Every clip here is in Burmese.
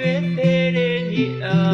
re te re ni a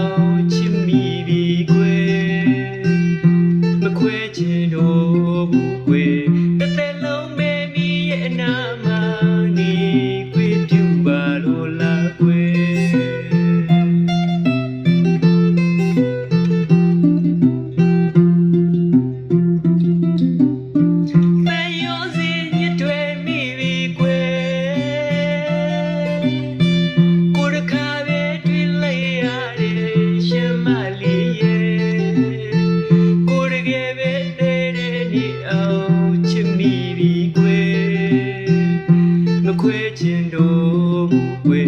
ခြင်းတို့ဝေ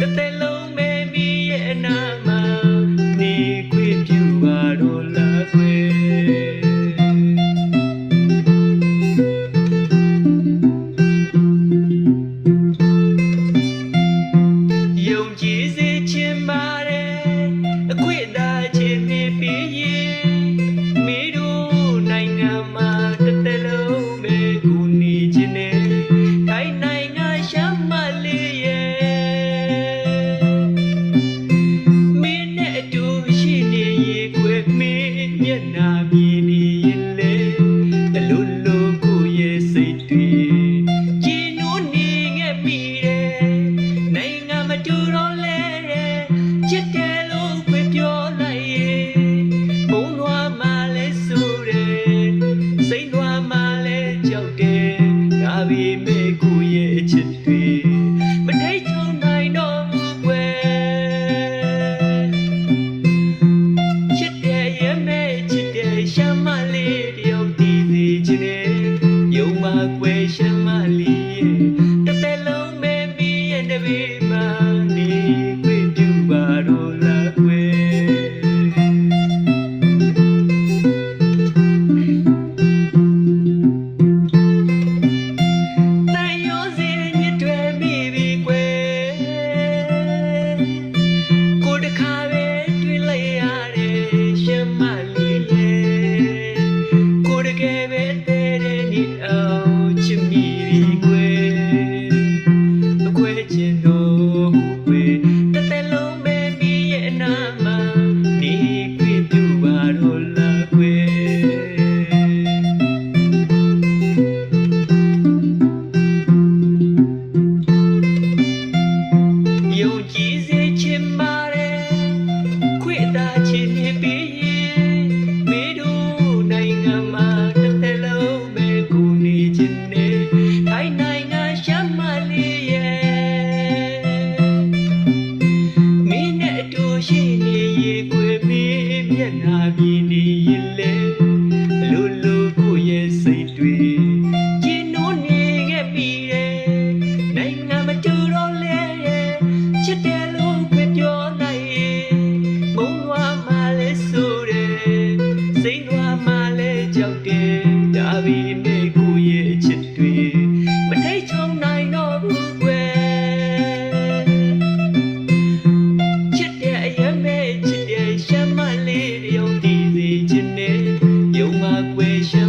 တသက်လုံးမေမီရဲ့အနာမှာနေခွေပြုပါတော့လားခွေယုံကြည်စေ မေကိုရဲ့အချစ်တွေမတိတ်ချုံနိုင်တော့ဘူးွယ်ချစ်တဲ့ရဲ့မေချစ်တဲ့ရှမ်းမလေးတယောက်တည်နေခြင်းနဲ့ယုံမကွယ်ရှမ်းမလေးရဲ့တစ်သက်လုံးမေမီရဲ့တပည့် que verte. ရဲ့နာပြီးနေရင်လဲလူလူကိုရဲ့စိတ်တွေကျင်းနိုးနေခဲ့ပြီရဲ့နိုင်ငံမတူတော့လဲချစ်တယ်လို့ပြောနိုင်ရင်မုံလွားမှလဲဆိုတယ်စိတ်လွားမှလဲကြောက်တယ်ဒါပေမဲ့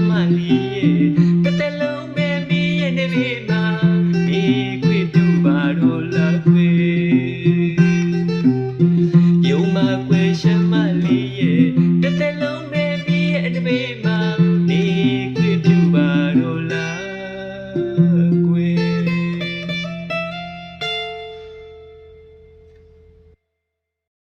满地耶